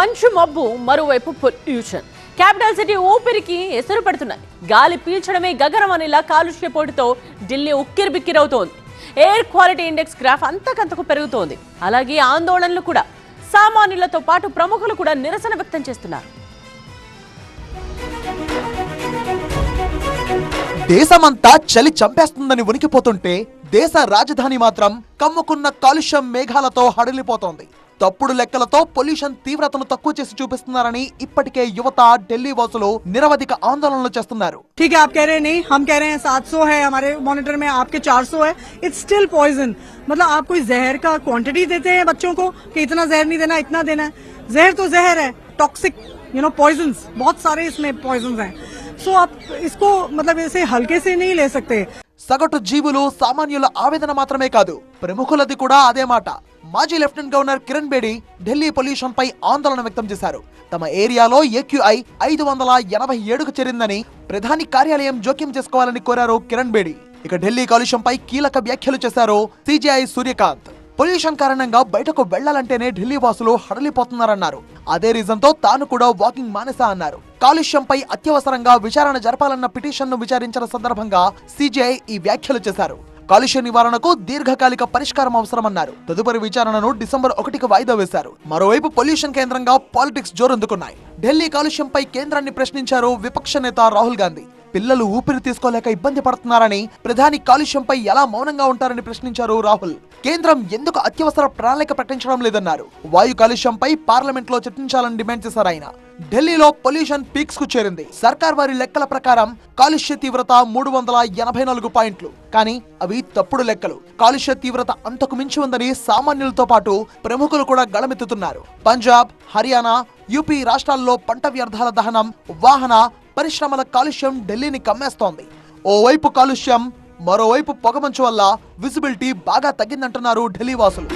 మంచు మబ్బు మరోవైపు పొల్యూషన్. క్యాపిటల్ సిటీ ఊపిరికి ఎసరు పడుతున్నాయి గాలి పీల్చడమే గగనం అనేలా కాలుష్య పోటీతో ఢిల్లీ ఉక్కిరిబిక్కిరవుతోంది. ఎయిర్ క్వాలిటీ ఇండెక్స్ గ్రాఫ్ అంతకంతకు పెరుగుతోంది. అలాగే ఆందోళనలు కూడా. సామాన్యులతో పాటు ప్రముఖులు కూడా నిరసన వ్యక్తం చేస్తున్నారు. దేశమంతా చలి చంపేస్తుందని ఉనికిపోతుంటే దేశ రాజధాని మాత్రం కమ్ముకున్న కాలుష్యం మేఘాలతో హడలిపోతోంది. తప్పుడు లెక్కలతో పొల్యూషన్ తీవ్రతను తక్కువ చేసి చూపిస్తున్నారని ఇప్పటికే యువత ఢిల్లీ వాసులు నిరవధిక ఆందోళనలు చేస్తున్నారు ठीक है आप कह रहे हैं नहीं हम कह रहे हैं 700 है हमारे मॉनिटर में आपके 400 है इट्स स्टिल पॉइजन मतलब आप कोई जहर का क्वांटिटी देते हैं बच्चों को कि इतना जहर नहीं देना इतना देना है जहर तो जहर है टॉक्सिक यू नो पॉइजन बहुत सारे इसमें पॉइजन हैं सो आप इसको मतलब ऐसे हल्के से नहीं ले सकते సగటు జీవులు సామాన్యుల ఆవేదన మాత్రమే కాదు ప్రముఖులది కూడా అదే మాట మాజీ lieutenant governor Kiran Bedi Delhi pollution పై ఆందోళన వ్యక్తం చేశారు. తమ ఏరియాలో ఏక్యూఐ ఐదు వందల ఎనభై ఏడుకు చేరిందని ప్రధాని కార్యాలయం జోక్యం చేసుకోవాలని కోరారు కిరణ్ బేడి. ఇక ఢిల్లీ కాలుష్యంపై కీలక వ్యాఖ్యలు చేశారు సిజిఐ సూర్యకాంత్. పొల్యూషన్ కారణంగా బయటకు వెళ్ళాలంటేనే ఢిల్లీ వాసులు హడలిపోతున్నారన్నారు. అదే రీజన్తో తాను కూడా వాకింగ్ మానేసా అన్నారు. కాలుష్యంపై అత్యవసరంగా విచారణ జరపాలన్న పిటిషన్ను విచారించిన సందర్భంగా సిజిఐ ఈ వ్యాఖ్యలు చేశారు. కాలుష్య నివారణకు దీర్ఘకాలిక పరిష్కారం అవసరమన్నారు. తదుపరి విచారణను డిసెంబర్ ఒకటికి వాయిదా వేశారు. మరోవైపు పొల్యూషన్ కేంద్రంగా పాలిటిక్స్ జోరందుకున్నాయి. ఢిల్లీ కాలుష్యంపై కేంద్రాన్ని ప్రశ్నించారు విపక్ష నేత రాహుల్ గాంధీ. పిల్లలు ఊపిరి తీసుకోలేక ఇబ్బంది పడుతున్నారని ప్రధాని కాలుష్యంపై ఎలా మౌనంగా ఉంటారని ప్రశ్నించారు రాహుల్. కేంద్రం ఎందుకు అత్యవసర ప్రణాళిక ప్రకటించడం లేదన్నారు. వాయు కాలుష్యంపై పార్లమెంట్లో చర్చించాలని డిమాండ్ చేశారు ఆయన. ఢిల్లీలో పొల్యూషన్ పీక్స్కు చేరింది. సర్కార్ వారి లెక్కల ప్రకారం కాలుష్య తీవ్రత మూడు వందల ఎనభై నాలుగు పాయింట్లు. కానీ అవి తప్పుడు లెక్కలు. కాలుష్య తీవ్రత అంతకు మించి ఉందని సామాన్యులతో పాటు ప్రముఖులు కూడా గళమెత్తుతున్నారు. పంజాబ్ హర్యానా యూపీ రాష్ట్రాల్లో పంట వ్యర్థాల దహనం వాహన పరిశ్రమల కాలుష్యం ఢిల్లీని కమ్మేస్తోంది. ఓవైపు కాలుష్యం మరోవైపు పొగమంచు వల్ల విజిబిలిటీ బాగా తగ్గిందంటున్నారు ఢిల్లీ వాసులు.